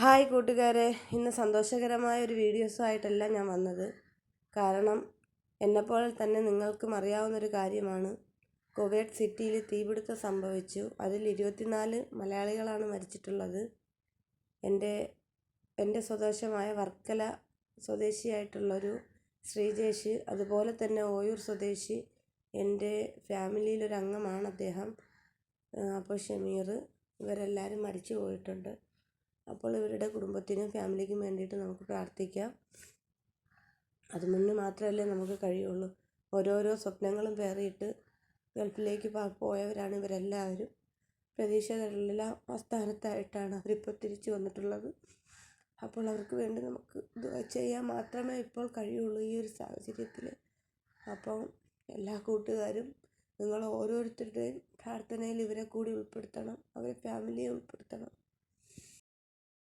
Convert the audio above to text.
Hi കൂട്ടുകാരെ. ഇന്ന് സന്തോഷകരമായ ഒരു വീഡിയോസുമായിട്ടല്ല ഞാൻ വന്നത്. കാരണം എന്നെപ്പോലെ തന്നെ നിങ്ങൾക്കും അറിയാവുന്നൊരു കാര്യമാണ്. കുവൈറ്റ് സിറ്റിയിൽ തീപിടുത്തം സംഭവിച്ചു. അതിൽ ഇരുപത്തിനാല് മലയാളികളാണ് മരിച്ചിട്ടുള്ളത്. എന്റെ എന്റെ സ്വദേശമായ വർക്കല സ്വദേശിയായിട്ടുള്ളൊരു ശ്രീജേഷ് അതുപോലെ തന്നെ ഓയൂർ സ്വദേശി എന്റെ ഫാമിലിയിലൊരംഗമാണ് അദ്ദേഹം. അപ്പോൾ ഷമീർ ഇവരെല്ലാവരും മരിച്ചു പോയിട്ടുണ്ട് അപ്പോൾ ഇവരുടെ കുടുംബത്തിനും ഫാമിലിക്കും വേണ്ടിയിട്ട് നമുക്ക് പ്രാർത്ഥിക്കാം. അത് മുന്നേ മാത്രമല്ലേ നമുക്ക് കഴിയുള്ളൂ. ഓരോരോ സ്വപ്നങ്ങളും പേറിയിട്ട് ഗൾഫിലേക്ക് പോയവരാണ് ഇവരെല്ലാവരും. പ്രതീക്ഷകളെല്ലാം ആസ്ഥാനത്തായിട്ടാണ് അവരിപ്പോൾ തിരിച്ചു വന്നിട്ടുള്ളത്. അപ്പോൾ അവർക്ക് വേണ്ടി നമുക്ക് ചെയ്യാൻ മാത്രമേ ഇപ്പോൾ കഴിയുള്ളൂ ഈ ഒരു സാഹചര്യത്തിൽ അപ്പോൾ എല്ലാ കൂട്ടുകാരും നിങ്ങൾ ഓരോരുത്തരുടെയും പ്രാർത്ഥനയിൽ ഇവരെ കൂടി ഉൾപ്പെടുത്തണം. അവരെ ഫാമിലിയെ ഉൾപ്പെടുത്തണം.